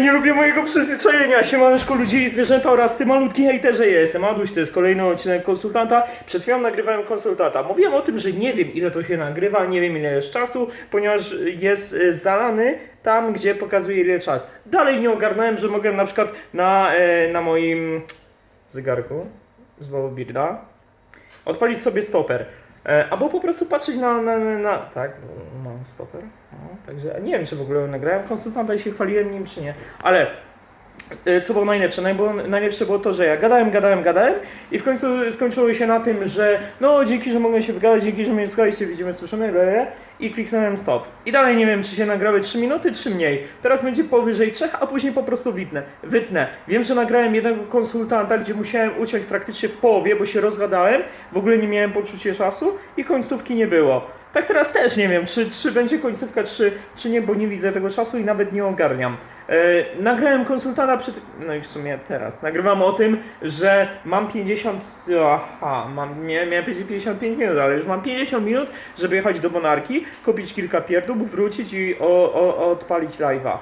Nie lubię mojego przyzwyczajenia. Siemaneczko ludzi i zwierzęta oraz ty malutki hejterze. Jestem Aduś, to jest kolejny odcinek konsultanta. Przed chwilą nagrywałem konsultanta. Mówiłem o tym, że nie wiem ile to się nagrywa, nie wiem ile jest czasu, ponieważ jest y, zalany tam, gdzie pokazuje ile czas. Dalej nie ogarnąłem, że mogę na przykład na, e, na moim zegarku z Birda odpalić sobie stoper. E, albo po prostu patrzeć na, na, na, na tak, mam stoper. No, także nie wiem, czy w ogóle nagrałem konsultanta i się chwaliłem nim, czy nie. Ale co było najlepsze? Najlepsze było to, że ja gadałem, gadałem, gadałem i w końcu skończyło się na tym, że no dzięki, że mogłem się wygadać, dzięki, że mnie słuchaliście, widzimy, słyszymy, lele, i kliknąłem stop. I dalej nie wiem, czy się nagrały 3 minuty, czy mniej. Teraz będzie powyżej 3, a później po prostu wytnę. wytnę. Wiem, że nagrałem jednego konsultanta, gdzie musiałem uciąć praktycznie w połowie, bo się rozgadałem, w ogóle nie miałem poczucia czasu i końcówki nie było. Tak teraz też nie wiem, czy, czy będzie końcówka, czy, czy nie, bo nie widzę tego czasu i nawet nie ogarniam. E, nagrałem konsultanta przed... No i w sumie teraz. Nagrywam o tym, że mam 50... Aha, mam, miałem, miałem powiedzieć 55 minut, ale już mam 50 minut, żeby jechać do Bonarki, kupić kilka pierdów, wrócić i o, o, odpalić live'a.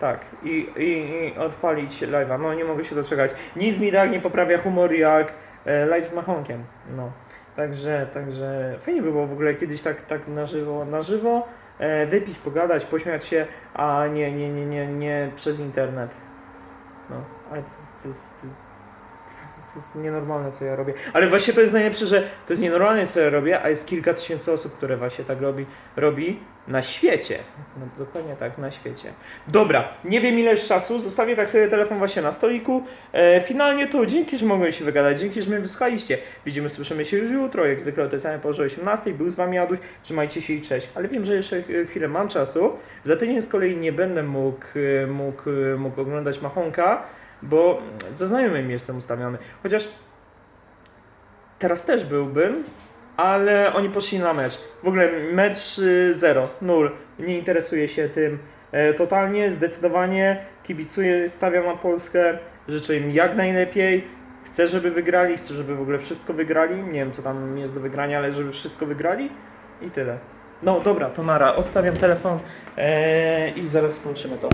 Tak, i, i, i odpalić live'a. No nie mogę się doczekać. Nic mi tak nie poprawia humor jak e, live z Machonkiem. No. Także, także fajnie by było w ogóle kiedyś tak, tak na żywo, na żywo e, wypić, pogadać, pośmiać się, a nie, nie, nie, nie, nie przez internet. No, ale to, to, jest, to jest nienormalne, co ja robię. Ale właśnie to jest najlepsze, że to jest nienormalne, co ja robię, a jest kilka tysięcy osób, które właśnie tak robi, robi na świecie. No, dokładnie tak, na świecie. Dobra, nie wiem ile jest czasu, zostawię tak sobie telefon właśnie na stoliku. E, finalnie to dzięki, że mogłem się wygadać, dzięki, że mnie wysłuchaliście. Widzimy, słyszymy się już jutro, jak zwykle o tej samej porze 18. Był z wami Aduś, trzymajcie się i cześć. Ale wiem, że jeszcze e, chwilę mam czasu. Za tydzień z kolei nie będę mógł, e, mógł, e, mógł oglądać Machonka, bo ze znajomymi jestem ustawiony. Chociaż teraz też byłbym, ale oni poszli na mecz. W ogóle mecz y, 0, 0. Nie interesuję się tym e, totalnie, zdecydowanie. Kibicuję, stawiam na Polskę. Życzę im jak najlepiej. Chcę, żeby wygrali, chcę, żeby w ogóle wszystko wygrali. Nie wiem, co tam jest do wygrania, ale żeby wszystko wygrali i tyle. No dobra, to nara. Odstawiam telefon e, i zaraz skończymy to.